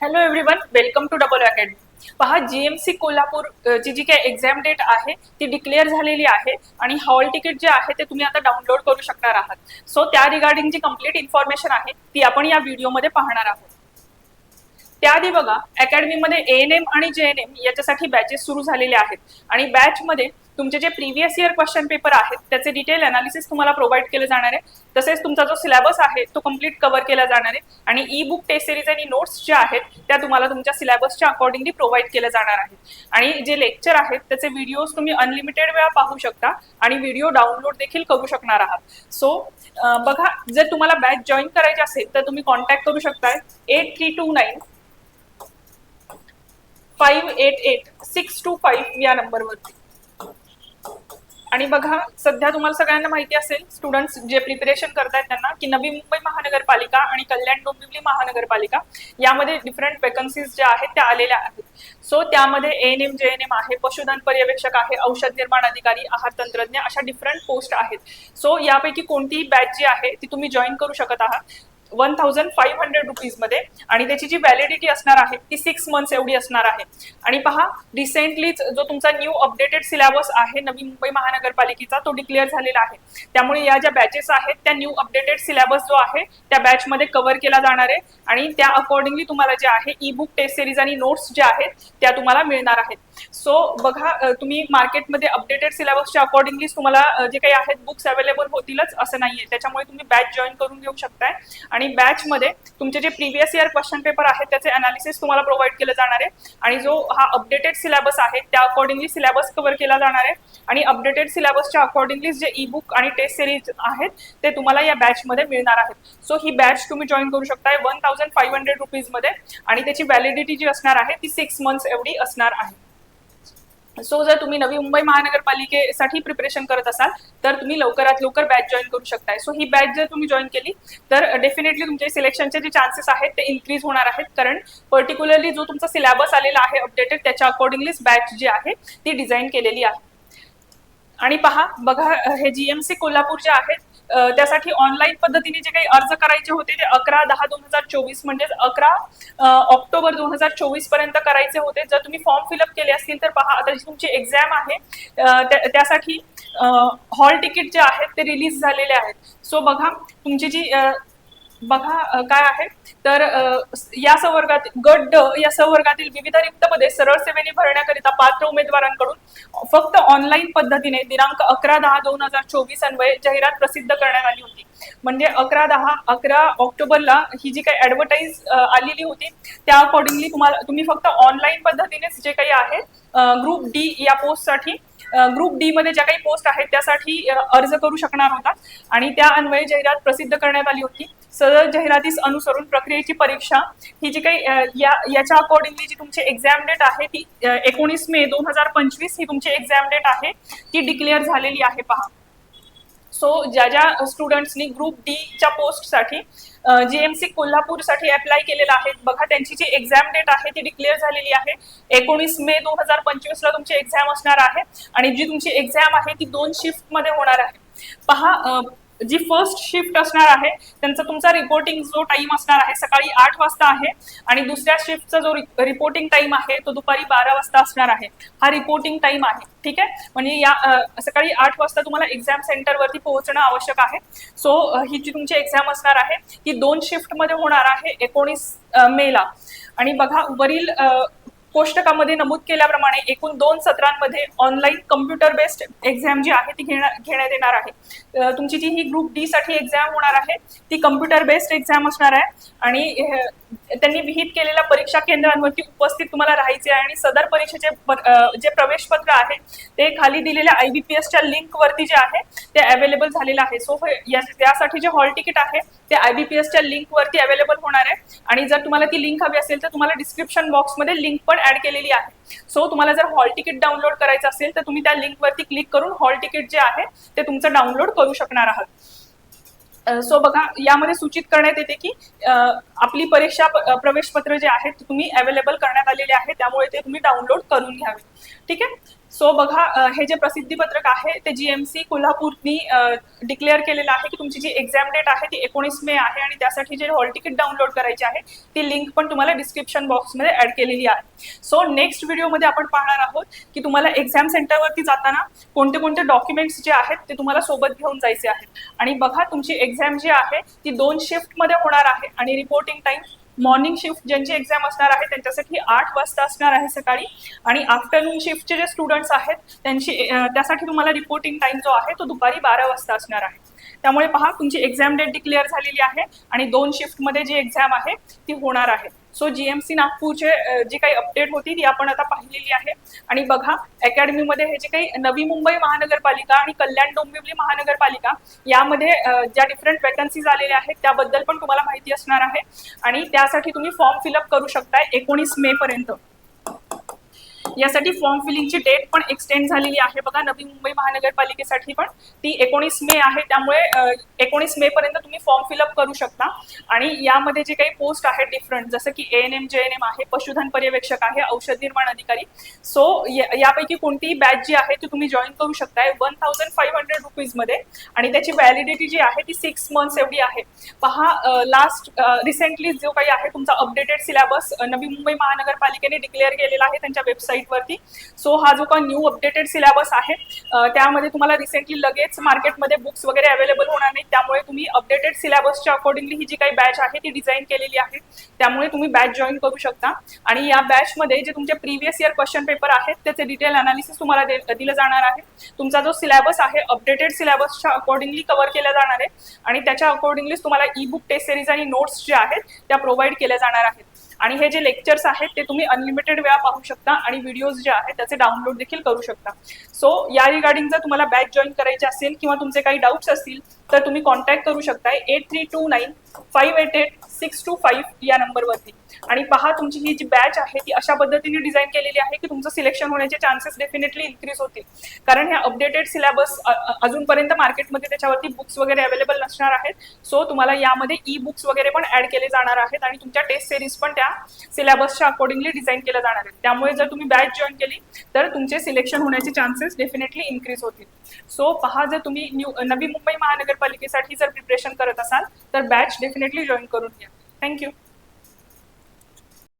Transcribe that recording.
Hello everyone welcome to double academy पहा GMC Kolhapur ची जी काही एक्झाम डेट आहे ती डिक्लेअर झालेली आहे आणि हॉल तिकीट जे आहे ते तुम्ही आता डाउनलोड करू शकणार आहात. सो त्या रिगार्डिंग जी कंप्लीट इन्फॉर्मेशन आहे ती आपण या व्हिडिओमध्ये पाहणार आहोत. त्याआधी बघा अकॅडमीमध्ये एन एम आणि जे एन एम याच्यासाठी बॅचेस सुरू झालेले आहेत. आणि बॅचमध्ये तुमचे जे प्रिव्हियस इयर क्वेश्चन पेपर आहेत त्याचे डिटेल अनालिसिस तुम्हाला प्रोव्हाइड केले जाणार आहे. तसेच तुमचा जो सिलेबस आहे तो कंप्लीट कव्हर केला जाणार आहे. आणि ई बुक टेस्ट सिरीज आणि नोट्स ज्या आहेत त्या तुम्हाला तुमच्या सिलेबसच्या अकॉर्डिंगली प्रोव्हाइड केल्या जाणार आहेत. आणि जे लेक्चर आहेत त्याचे व्हिडिओज तुम्ही अनलिमिटेड वेळा पाहू शकता आणि व्हिडिओ डाउनलोड देखील करू शकणार आहात. सो बघा जर तुम्हाला बॅच जॉईन करायची असेल तर तुम्ही कॉन्टॅक्ट करू शकताय. Eight three two nine five eight eight six two five या नंबरवरती आणि बघा सध्या तुम्हाला सगळ्यांना माहिती असेल स्टुडंट्स जे प्रिपरेशन करतायत त्यांना की नवी मुंबई महानगरपालिका आणि कल्याण डोंबिवली महानगरपालिका यामध्ये डिफरंट वेकन्सीज ज्या आहेत त्या आलेल्या आहेत. सो त्यामध्ये N M J N M आहे पशुधन पर्यवेक्षक आहे औषध निर्माण अधिकारी आहार तंत्रज्ञ अशा डिफरंट पोस्ट आहेत. सो यापैकी कोणतीही बॅच जी आहे ती तुम्ही जॉईन करू शकत आहात. वन थाउजंड फाईव्ह हंड्रेड रुपीजमध्ये आणि त्याची जी व्हॅलिडिटी असणार आहे ती सिक्स मंथ्स एवढी असणार आहे. आणि पहा रिसेंटलीच जो तुमचा न्यू अपडेटेड सिलेबस आहे नवी मुंबई महानगरपालिकेचा तो डिक्लेअर झालेला आहे. त्यामुळे या ज्या बॅचेस आहेत त्या न्यू अपडेटेड सिलेबस जो आहे त्या बॅचमध्ये कव्हर केला जाणार आहे. आणि त्या अकॉर्डिंगली तुम्हाला जे आहे ई बुक टेस्ट सिरीज आणि नोट्स ज्या आहेत त्या तुम्हाला मिळणार आहेत. सो बघा तुम्ही मार्केटमध्ये अपडेटेड सिलेबसच्या अकॉर्डिंगली तुम्हाला जे काही आहेत बुक्स अवेलेबल होतीलच असं नाहीये. त्याच्यामुळे तुम्ही बॅच जॉईन करून घेऊ शकताय. आणि आणि बॅचमध्ये तुमचे जे प्रिव्हियस इयर क्वेश्चन पेपर आहेत त्याचे अनालिसिस तुम्हाला प्रोव्हाइड केलं जाणार आहे. आणि जो हा अपडेटेड सिलेबस आहे त्या अकॉर्डिंगली सिलेबस कव्हर केला जाणार आहे. आणि अपडेटेड सिलेबसच्या अकॉर्डिंगली जे ई बुक आणि टेस्ट सिरीज आहेत ते तुम्हाला या बॅचमध्ये मिळणार आहेत. सो ही बॅच तुम्ही जॉईन करू शकताय वन थाउजंड फाईव्ह हंड्रेड रुपीजमध्ये आणि त्याची व्हॅलिडिटी जी असणार आहे ती सिक्स मंथ्स एवढी असणार आहे. सो जर तुम्ही नवी मुंबई महानगरपालिकेसाठी प्रिपरेशन करत असाल तर तुम्ही लवकरात लवकर बॅच जॉईन करू शकताय. सो ही बॅच जर तुम्ही जॉईन केली तर डेफिनेटली तुमचे सिलेक्शनचे जे चान्सेस आहेत ते इन्क्रीज होणार आहेत. कारण पर्टिक्युलरली जो तुमचा सिलेबस आलेला आहे अपडेटेड त्याच्या अकॉर्डिंगलीच बॅच जी आहे ती डिझाईन केलेली आहे. आणि पहा बघा हे जीएमसी कोल्हापूर जे आहेत त्यासाठी ऑनलाईन पद्धतीने जे काही अर्ज करायचे होते ते अकरा दहा दोन हजार चोवीस म्हणजेच अकरा ऑक्टोबर दोन हजार चोवीसपर्यंत करायचे होते. जर तुम्ही फॉर्म फिलअप केले असतील तर पहा आता जी तुमची एक्झाम आहे त्या- त्यासाठी हॉल तिकीट जे आहेत ते रिलीज झालेले आहेत. सो बघा तुमची जी बघा काय आहे? तर या संवर्गात गट ड या संवर्गातील विविध रिक्त पदे सरळ सेवेने भरण्याकरिता पात्र उमेदवारांकडून फक्त ऑनलाईन पद्धतीने दिनांक अकरा दहा दोन हजार चोवीस अन्वये जाहिरात प्रसिद्ध करण्यात आली होती. म्हणजे अकरा दहा अकरा ऑक्टोबरला ही जी काही ऍडव्हर्टाईज आलेली होती त्या अकॉर्डिंगली तुम्हाला तुम्ही फक्त ऑनलाईन पद्धतीनेच जे काही आहे ग्रुप डी या पोस्टसाठी ग्रुप डी मध्ये ज्या काही पोस्ट आहेत त्यासाठी अर्ज करू शकणार होता. आणि त्या अन्वये जाहिरात प्रसिद्ध करण्यात आली होती. सदर जाहिरातीस अनुसरून प्रक्रियेची परीक्षा ही जी काही या याच्या अकॉर्डिंगली जी तुमची एक्झाम डेट आहे ती एकोणीस मे दोन हजार पंचवीस ही तुमची एक्झाम डेट आहे ती डिक्लेअर झालेली आहे. पहा. सो ज्या ज्या स्टुडंट्सनी ग्रुप डी च्या एम जीएमसी कोल्हापूरसाठी अप्लाय केलेला आहे बघा त्यांची जी एक्झाम डेट आहे ती डिक्लेअर झालेली आहे. एकोणीस मे दोन हजार पंचवीस ला तुमची एक्झाम असणार आहे आणि जी तुमची एक्झाम आहे ती दोन शिफ्टमध्ये होणार आहे. पहा जी फर्स्ट शिफ्ट असणार आहे त्यांचा तुमचा रिपोर्टिंग जो टाइम असणार आहे सकाळी आठ वाजता आहे आणि दुसऱ्या शिफ्टचा जो रिपोर्टिंग टाइम आहे तो दुपारी बारा वाजता असणार आहे. हा रिपोर्टिंग टाइम आहे ठीक आहे? म्हणजे या सकाळी आठ वाजता तुम्हाला एक्झाम सेंटरवरती पोहोचणं आवश्यक आहे. सो ही जी तुमची एक्झाम असणार आहे ती दोन शिफ्टमध्ये होणार आहे एकोणीस मेला आणि बघा वरील कोष्टकामध्ये नमूद केल्याप्रमाणे एकूण दोन सत्रांमध्ये ऑनलाईन कम्प्युटर बेस्ड एक्झाम जी आहे ती घेण्या- घेण्यात येणार आहे. तुमची जी ही ग्रुप डी साठी एक्झाम होणार आहे ती कम्प्युटर बेस्ड एक्झाम असणार आहे. आणि त्यांनी विहित केलेल्या परीक्षा केंद्रांवरती उपस्थित तुम्हाला राहायचे आहे आणि सदर परीक्षेचे जे प्रवेश पत्र आहे ते खाली दिलेल्या आयबीपीएसच्या लिंक वरती जे आहे ते अवेलेबल झालेलं आहे. सो त्यासाठी जे हॉल तिकीट आहे ते आयबीपीएसच्या लिंक वरती अवेलेबल होणार आहे. आणि जर तुम्हाला ती लिंक हवी असेल तर तुम्हाला डिस्क्रिप्शन बॉक्समध्ये लिंक पण ऍड केलेली आहे. सो तुम्हाला जर हॉल तिकीट डाउनलोड करायचं असेल तर तुम्ही त्या लिंक वरती क्लिक करून हॉल तिकीट जे आहे ते तुमचं डाउनलोड करू शकणार आहात. सो बघा यामध्ये सूचित करण्यात येते की आपली परीक्षा प्रवेश पत्र जे आहेत तुम्ही अवेलेबल करण्यात आलेले आहे त्यामुळे ते तुम्ही डाउनलोड करून घ्यावे. ठीक आहे? सो बघा हे जे प्रसिद्धीपत्रक आहे ते जीएमसी कोल्हापूरनी डिक्लेअर केलेलं आहे की तुमची जी एक्झाम डेट आहे ती एकोणीस मे आहे आणि त्यासाठी जे हॉल तिकीट डाउनलोड करायची आहे ती लिंक पण तुम्हाला डिस्क्रिप्शन बॉक्समध्ये ऍड केलेली आहे. सो नेक्स्ट व्हिडिओमध्ये आपण पाहणार आहोत की तुम्हाला एक्झाम सेंटरवरती जाताना कोणते कोणते डॉक्युमेंट्स जे आहेत ते तुम्हाला सोबत घेऊन जायचे आहेत. आणि बघा तुमची एक्झाम जी आहे ती दोन शिफ्टमध्ये होणार आहे आणि रिपोर्टिंग टाईम मॉर्निंग शिफ्ट ज्यांची एक्झाम असणार आहे त्यांच्यासाठी आठ वाजता असणार आहे सकाळी. आणि आफ्टरनून शिफ्टचे जे स्टुडंट्स आहेत त्यांची त्यासाठी तुम्हाला रिपोर्टिंग टाइम जो आहे तो दुपारी बारा वाजता असणार आहे. त्यामुळे पहा तुमची एक्झाम डेट डिक्लेअर झालेली आहे आणि दोन शिफ्टमध्ये जी एक्झाम आहे ती होणार आहे. सो जीएमसी नागपूरचे जी काही अपडेट होती ती आपण आता पाहिलेली आहे. आणि बघा अकॅडमीमध्ये हे जे काही नवी मुंबई महानगरपालिका आणि कल्याण डोंबिवली महानगरपालिका यामध्ये ज्या डिफरंट वॅकन्सीज आलेल्या आहेत त्याबद्दल पण तुम्हाला माहिती असणार आहे. आणि त्यासाठी तुम्ही फॉर्म फिलअप करू शकताय एकोणीस मे पर्यंत. यासाठी फॉर्म फिलिंगची डेट पण एक्सटेंड झालेली आहे. बघा नवी मुंबई महानगरपालिकेसाठी पण ती एकोणीस मे आहे. त्यामुळे एकोणीस मे पर्यंत तुम्ही फॉर्म फिलअप करू शकता. आणि यामध्ये जे काही पोस्ट आहेत डिफरंट जसं की A N M J N M आहे पशुधन पर्यवेक्षक आहे औषध निर्माण अधिकारी. सो यापैकी कोणतीही बॅच जी आहे ती तुम्ही जॉईन करू शकताय वन थाउजंड फाईव्ह हंड्रेड रुपीजमध्ये आणि त्याची व्हॅलिडिटी जी आहे ती सिक्स मंथ्स एवढी आहे. पहा लास्ट रिसेंटली जो काही आहे तुमचा अपडेटेड सिलेबस नवी मुंबई महानगरपालिकेने डिक्लेअर केलेला आहे त्यांच्या वेबसाईट वेबसाईटवरती सो हा जो का न्यू अपडेटेड सिलेबस आहे त्यामध्ये तुम्हाला रिसेंटली लगेच मार्केटमध्ये बुक्स वगैरे अवेलेबल होणार नाही त्यामुळे तुम्ही अपडेटेड सिलेबसच्या अकॉर्डिंगली ही जी काही बॅच आहे ती डिझाईन केलेली आहे. त्यामुळे तुम्ही बॅच जॉईन करू शकता. आणि या बॅचमध्ये जे तुमचे प्रिव्हियस इयर क्वेश्चन पेपर आहेत त्याचे डिटेल अनालिसिस तुम्हाला दिलं जाणार आहे. तुमचा जो सिलेबस आहे अपडेटेड सिलेबसच्या अकॉर्डिंगली कव्हर केला जाणार आहे. आणि त्याच्या अकॉर्डिंगलीच तुम्हाला ई बुक टेस्ट सिरीज आणि नोट्स जे आहेत त्या प्रोव्हाइड केल्या जाणार आहेत. आणि हे जे लेक्चर्स आहेत ते तुम्ही अनलिमिटेड वेळा पाहू शकता आणि व्हिडिओज जे आहेत त्याचे डाउनलोड देखील करू शकता. सो या रिगार्डिंग जर तुम्हाला बॅच जॉईन करायचे असेल किंवा तुमचे काही डाऊट्स असतील तर तुम्ही कॉन्टॅक्ट करू शकताय. Eight three two nine five eight eight six two five या नंबरवरती आणि पहा तुमची ही जी बॅच आहे ती अशा पद्धतीने डिझाईन केलेली आहे की तुमचं सिलेक्शन होण्याचे चान्सेस डेफिनेटली इन्क्रीज होतील. कारण ह्या अपडेटेड सिलेबस अजूनपर्यंत मार्केटमध्ये त्याच्यावरती बुक्स वगैरे अवेलेबल नसणार आहेत. सो तुम्हाला यामध्ये ई बुक्स वगैरे पण ऍड केले जाणार आहेत आणि तुमच्या टेस्ट सिरीज पण त्या सिलेबसच्या अकॉर्डिंगली डिझाईन केल्या जाणार आहेत. त्यामुळे जर तुम्ही बॅच जॉईन केली तर तुमचे सिलेक्शन होण्याचे चान्सेस डेफिनेटली इन्क्रीज होतील. सो पहा जर तुम्ही न्यू नवी मुंबई महानगरपालिकेसाठी जर प्रिपरेशन करत असाल तर बॅच डेफिनेटली जॉईन करून घ्या. थँक्यू